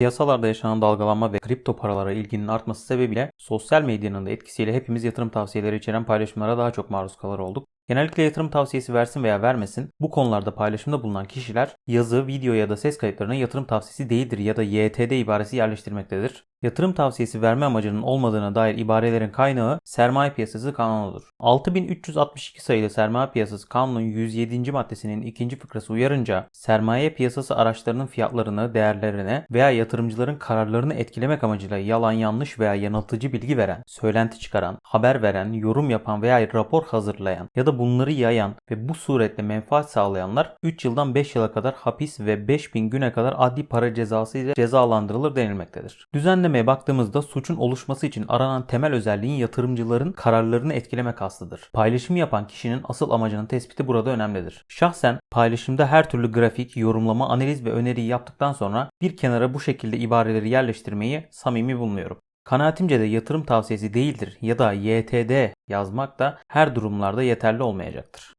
Piyasalarda yaşanan dalgalanma ve kripto paralara ilginin artması sebebiyle sosyal medyanın da etkisiyle hepimiz yatırım tavsiyeleri içeren paylaşımlara daha çok maruz kalır olduk. Genellikle yatırım tavsiyesi versin veya vermesin bu konularda paylaşımda bulunan kişiler yazı, video ya da ses kayıtlarına yatırım tavsiyesi değildir ya da YTD ibaresi yerleştirmektedir. Yatırım tavsiyesi verme amacının olmadığına dair ibarelerin kaynağı Sermaye Piyasası Kanunu'dur. 6362 sayılı Sermaye Piyasası Kanunu'nun 107. maddesinin ikinci fıkrası uyarınca sermaye piyasası araçlarının fiyatlarını, değerlerine veya yatırımcıların kararlarını etkilemek amacıyla yalan, yanlış veya yanıltıcı bilgi veren, söylenti çıkaran, haber veren, yorum yapan veya rapor hazırlayan ya da bunları yayan ve bu suretle menfaat sağlayanlar 3 yıldan 5 yıla kadar hapis ve 5000 güne kadar adli para cezası ile cezalandırılır denilmektedir. Düzenlemeye baktığımızda suçun oluşması için aranan temel özelliğin yatırımcıların kararlarını etkilemek aslıdır. Paylaşım yapan kişinin asıl amacının tespiti burada önemlidir. Şahsen paylaşımda her türlü grafik, yorumlama, analiz ve öneriyi yaptıktan sonra bir kenara bu şekilde ibareleri yerleştirmeyi samimi bulmuyorum. Kanaatimce de yatırım tavsiyesi değildir ya da YTD yazmak da her durumlarda yeterli olmayacaktır.